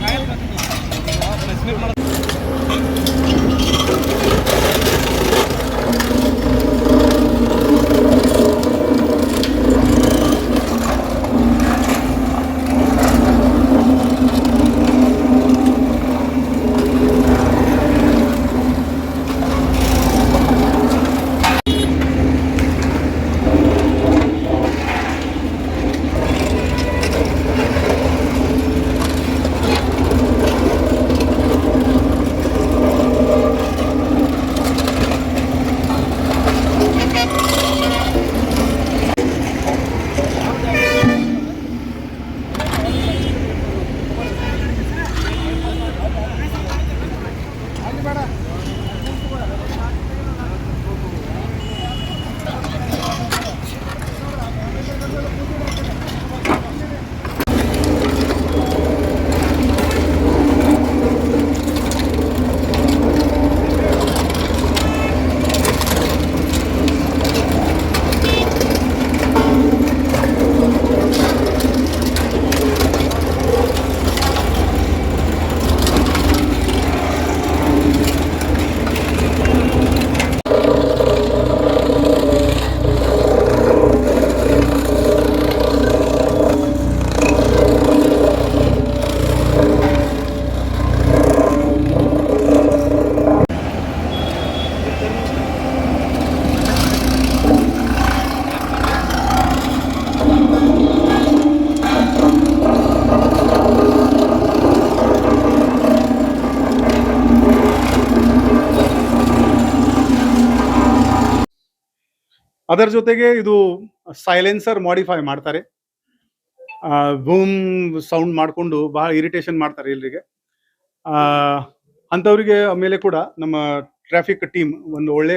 കയൽ കത്തുന്നു ಅದರ ಜೊತೆಗೆ ಇದು ಸೈಲೆನ್ಸರ್ ಮಾಡಿಫೈ ಮಾಡ್ತಾರೆ. ಬೂಮ್ ಸೌಂಡ್ ಮಾಡಿಕೊಂಡು ಬಹಳ ಇರಿಟೇಷನ್ ಮಾಡ್ತಾರೆ ಎಲ್ರಿಗೆ. ಅಂಥವರಿಗೆ ಮೇಲೆ ಕೂಡ ನಮ್ಮ ಟ್ರಾಫಿಕ್ ಟೀಮ್ ಒಂದು ಒಳ್ಳೆ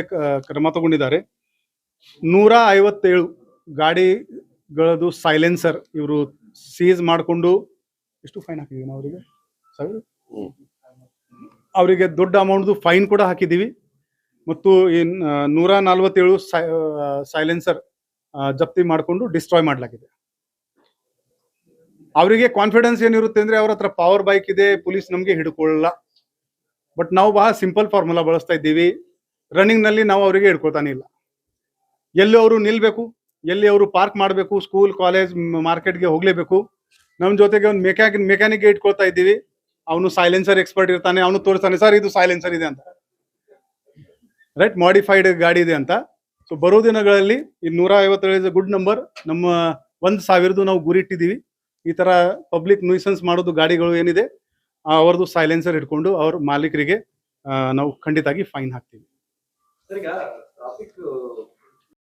ಕ್ರಮ ತಗೊಂಡಿದ್ದಾರೆ. ನೂರ ಐವತ್ತೇಳು ಗಾಡಿಗಳದು ಸೈಲೆನ್ಸರ್ ಇವರು ಸೀಸ್ ಮಾಡಿಕೊಂಡು ಎಷ್ಟು ಫೈನ್ ಹಾಕಿದೀವಿ ನಾವು ಅವರಿಗೆ? ಸಾವಿರ ಅವರಿಗೆ ದೊಡ್ಡ ಅಮೌಂಟ್ದು ಫೈನ್ ಕೂಡ ಹಾಕಿದ್ದೀವಿ. ಮತ್ತು ನೂರ ನಲವತ್ತೇಳು ಸೈಲೆನ್ಸರ್ ಜಪ್ತಿ ಮಾಡಿಕೊಂಡು ಡಿಸ್ಟ್ರಾಯ್ ಮಾಡಲಾಗಿದೆ. ಅವರಿಗೆ ಕಾನ್ಫಿಡೆನ್ಸ್ ಏನಿರುತ್ತೆ ಅಂದ್ರೆ ಅವ್ರ ಹತ್ರ ಪವರ್ ಬೈಕ್ ಇದೆ, ಪೊಲೀಸ್ ನಮಗೆ ಹಿಡ್ಕೊಳ್ಳಲ್ಲ. ಬಟ್ ನಾವು ಬಹಳ ಸಿಂಪಲ್ ಫಾರ್ಮುಲಾ ಬಳಸ್ತಾ ಇದ್ದೀವಿ. ರನ್ನಿಂಗ್ನಲ್ಲಿ ನಾವು ಅವರಿಗೆ ಹಿಡ್ಕೊಳ್ತಾನೆ ಇಲ್ಲ. ಎಲ್ಲಿ ಅವರು ನಿಲ್ಬೇಕು, ಎಲ್ಲಿ ಅವರು ಪಾರ್ಕ್ ಮಾಡಬೇಕು ಸ್ಕೂಲ್ ಕಾಲೇಜ್ ಮಾರ್ಕೆಟ್ಗೆ ಹೋಗ್ಲೇಬೇಕು. ನಮ್ಮ ಜೊತೆಗೆ ಒಂದು ಮೆಕ್ಯಾನಿಕ್ ಮೆಕ್ಯಾನಿಕ್ ಇಟ್ಕೊಳ್ತಾ ಇದ್ದೀವಿ. ಅವನು ಸೈಲೆನ್ಸರ್ ಎಕ್ಸ್ಪರ್ಟ್ ಇರ್ತಾನೆ, ಅವನು ತೋರಿಸ್ತಾನೆ, ಸರ್, ಇದು ಸೈಲೆನ್ಸರ್ ಇದೆ ಅಂತ. ರೈಟ್ ಮಾಡಿಫೈಡ್ ಗಾಡಿ ಇದೆ ಅಂತ. ಸೊ ಬರೋ ದಿನಗಳಲ್ಲಿ ಈ ನೂರ ಐವತ್ತೇಳು ಗುಡ್ ನಂಬರ್ ನಮ್ಮ ಒಂದ್ ಸಾವಿರದ್ದು ನಾವು ಗುರಿ ಇಟ್ಟಿದ್ದೀವಿ. ಈ ತರ ಪಬ್ಲಿಕ್ ನ್ಯೂಸೆನ್ಸ್ ಮಾಡೋದು ಗಾಡಿಗಳು ಏನಿದೆ ಅವರದು ಸೈಲೆನ್ಸರ್ ಇಟ್ಕೊಂಡು ಅವ್ರ ಮಾಲೀಕರಿಗೆ ನಾವು ಖಂಡಿತಾಗಿ ಫೈನ್ ಹಾಕ್ತೀವಿ.